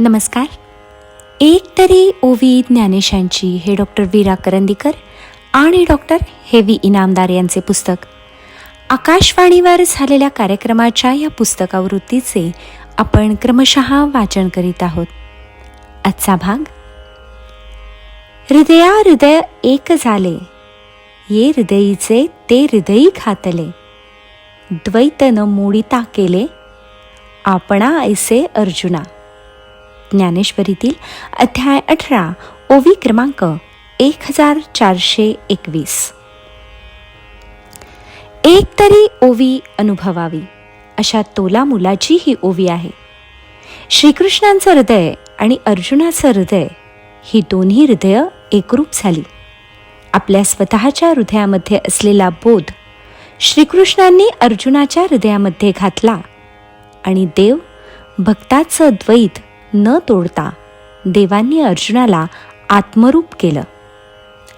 नमस्कार. एक तरी ओवी ज्ञानेशांची हे डॉक्टर वीरा करंदीकर आणि डॉक्टर हेवी इनामदार यांचे पुस्तक. आकाशवाणीवर झालेल्या कार्यक्रमाच्या या पुस्तकावृत्तीचे आपण क्रमशः वाचन करीत आहोत. आजचा भाग हृदया हृदय एक झाले ये हृदयीचे ते हृदयी खातले द्वैतन मोडिता केले आपणा ऐसे अर्जुना. ज्ञानेश्वरीतील अध्याय अठरा ओवी क्रमांक एक हजार चारशे एकवीस. एक तरी ओवी अनुभवावी अशा तोला मुलाची ही ओवी आहे. श्रीकृष्णांचं हृदय आणि अर्जुनाचं हृदय ही दोन्ही हृदय एकरूप झाली. आपल्या स्वतःच्या हृदयामध्ये असलेला बोध श्रीकृष्णांनी अर्जुनाच्या हृदयामध्ये घातला आणि देव भक्ताचं द्वैत न तोडता देवांनी अर्जुनाला आत्मरूप केलं.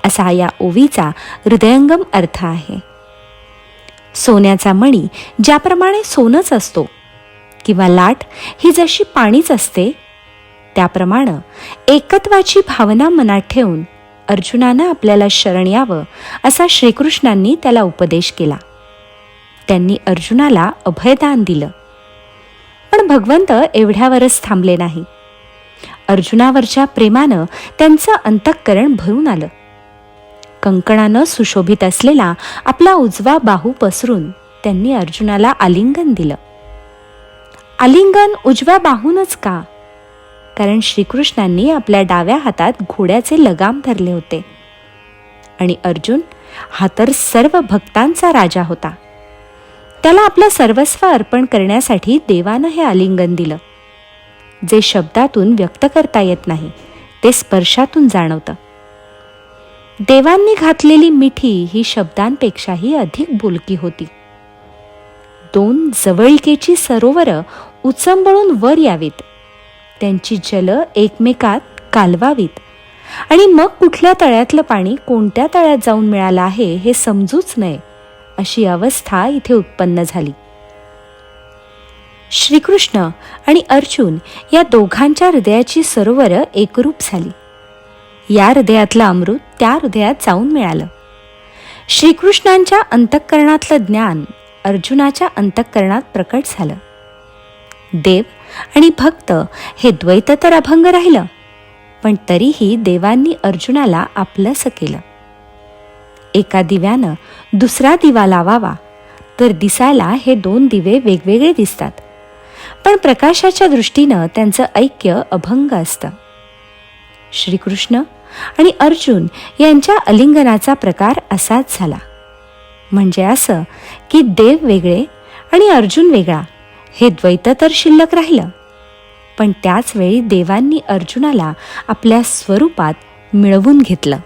असा या ओवीचा हृदयंगम अर्थ आहे. सोन्याचा मणी ज्याप्रमाणे सोनच असतो किंवा लाट ही जशी पाणीच असते त्याप्रमाणे एकत्वाची भावना मनात ठेवून अर्जुनानं आपल्याला शरण यावं असा श्रीकृष्णांनी त्याला उपदेश केला. त्यांनी अर्जुनाला अभयदान दिलं. पण भगवंत एवढ्यावरच थांबले नाही. अर्जुनावरच्या प्रेमानं त्यांचं अंतःकरण भरून आलं. कंकणानं सुशोभित असलेला आपला उजवा बाहू पसरून त्यांनी अर्जुनाला आलिंगन दिलं. आलिंगन उजव्या बाहूनच का? कारण श्रीकृष्णांनी आपल्या डाव्या हातात घोड्याचे लगाम धरले होते. आणि अर्जुन हा तर सर्व भक्तांचा राजा होता. त्याला आपलं सर्वस्व अर्पण करण्यासाठी देवानं हे आलिंगन दिलं. जे शब्दातून व्यक्त करता येत नाही ते स्पर्शातून जाणवतं. देवांनी घातलेली मिठी ही शब्दांपेक्षाही अधिक बोलकी होती. दोन जवळिकेची सरोवरं उचंबळून वर यावीत. त्यांची जल एकमेकात कालवावीत. आणि मग कुठल्या तळ्यातलं पाणी कोणत्या तळ्यात जाऊन मिळालं आहे हे समजूच नये. अशी अवस्था इथे उत्पन्न झाली. श्रीकृष्ण आणि अर्जुन या दोघांच्या हृदयाची सरोवर एकरूप झाली. या हृदयातलं अमृत त्या हृदयात जाऊन मिळालं. श्रीकृष्णांच्या अंतःकरणातलं ज्ञान अर्जुनाच्या अंतःकरणात प्रकट झालं. देव आणि भक्त हे द्वैत तर अभंग राहिलं पण तरीही देवांनी अर्जुनाला आपलंसं केलं. एका दिव्यानं दुसरा दिवा लावावा. तर दिसायला हे दोन दिवे वेगवेगळे दिसतात. पण प्रकाशाच्या दृष्टीनं त्यांचं ऐक्य अभंग असतं. श्रीकृष्ण आणि अर्जुन यांच्या अलिंगनाचा प्रकार असाच झाला. म्हणजे असं की देव वेगळे आणि अर्जुन वेगळा हे द्वैत तर शिल्लक राहिलं. पण त्याच वेळी देवांनी अर्जुनाला आपल्या स्वरूपात मिळवून घेतलं.